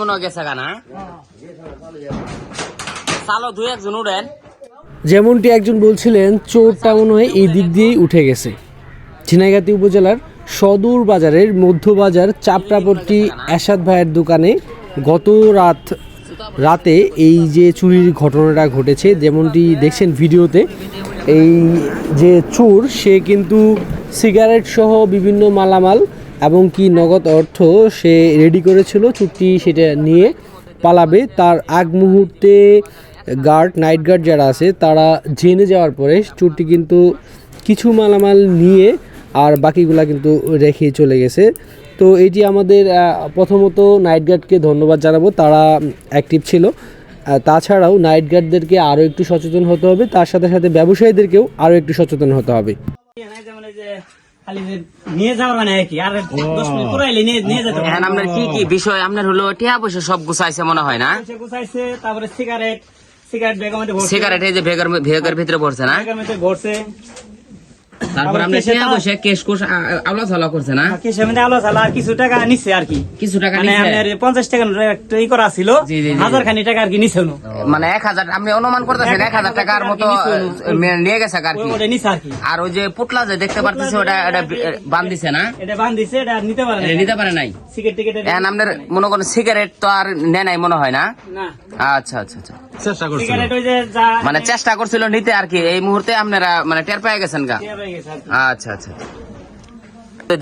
মনে গেছে দুই একজন উড়েন। যেমনটি একজন বলছিলেন চোরটা মনে হয় এই দিক দিয়েই উঠে গেছে। ঝিনাইগাতি উপজেলার সদর বাজারের মধ্যবাজার চাপড়াপট্টি এরশাদ ভাইয়ের দোকানে গত রাত, রাতে এই যে চুরির ঘটনাটা ঘটেছে, যেমনটি দেখছেন ভিডিওতে, এই যে চোর, সে কিন্তু সিগারেট সহ বিভিন্ন মালামাল এবং কি নগদ অর্থ সে রেডি করেছিল চুরটি সেটা নিয়ে পালাবে। তার আগ মুহূর্তে গার্ড নাইট গার্ড যারা আছে, তারা জেনে যাওয়ার পরে চোরটি কিন্তু কিছু মালামাল নিয়ে আর বাকিগুলা কিন্তু রেখে চলে গেছে। তো এটি আমাদের প্রথমত নাইট গার্ডকে ধন্যবাদ জানাব, তারা অ্যাক্টিভ ছিল। তাছাড়াও নাইট গার্ডদেরকে আরও একটু সচেতন হতে হবে, তার সাথে সাথে ব্যবসায়ীদেরকেও আরও একটু সচেতন হতে হবে। খালি নিয়ে যাওয়ার মানে কি আর দশ মিনিট পুরাইলে নিয়ে নিয়ে যেতে এখন আপনার কি কি বিষয় আপনার হলো টিয়া পয়সা সব গুছাইছে মনে হয় না? গুছাইছে তারপরে সিগারেট সিগারেট ব্যাগের মধ্যে ভরছে। সিগারেট এই যে ভেগের ভেগের ভিতরে পড়ছে না? ব্যাগের মধ্যে ভরছে। তারপর পয়সা কেশ কোষ ঝালা করছে না? আর কিসের আলো ঝালা আর কিছু টাকা নিচ্ছে আর কি। কিছু টাকা মানে নিছে? আপনার পঞ্চাশ টাকা একটা ই করা ছিল। হাজার খানি টাকা আর কি নিছে উনি। মানে এক হাজার আপনি অনুমান করতেছেন এক হাজার টাকার মতো নিয়ে গেছে আর কি। ওই- ওটা নিছে আর কি। আর ওই যে পুটলা যে দেখতে পারতেছে ওটা এটা বান্ধিছে না? এটা বান দিছে এটা আর নিতে পারে না এটা নিতে পারে নাই? সিগারেট টিকেট এখন আপনার মনে করেন সিগারেট তো আর নেয় নাই মনে হয় না? না। আচ্ছা আচ্ছা আচ্ছা। যে যা মানে চেষ্টা করছিল নিতে আর কি এই মুহূর্তে আপনারা মানে টের পেয়ে গেছেন গা? কি। আচ্ছা। আচ্ছা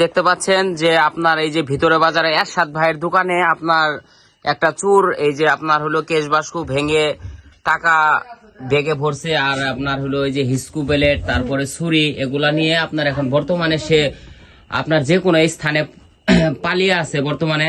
দেখতে পাচ্ছেন যে আপনার এই যে ভিতরে বাজারে এরশাদ ভাইয়ের দোকানে আপনার একটা চুর এই যে আপনার হলো কেশ বাস্কু ভেঙে টাকা ভেঙে ভরছে আর আপনার হলো এই যে হিস্কু বেলেট তারপরে ছুরি এগুলা নিয়ে আপনার এখন বর্তমানে সে আপনার যে কোনো স্থানে পালিয়ে আছে বর্তমানে।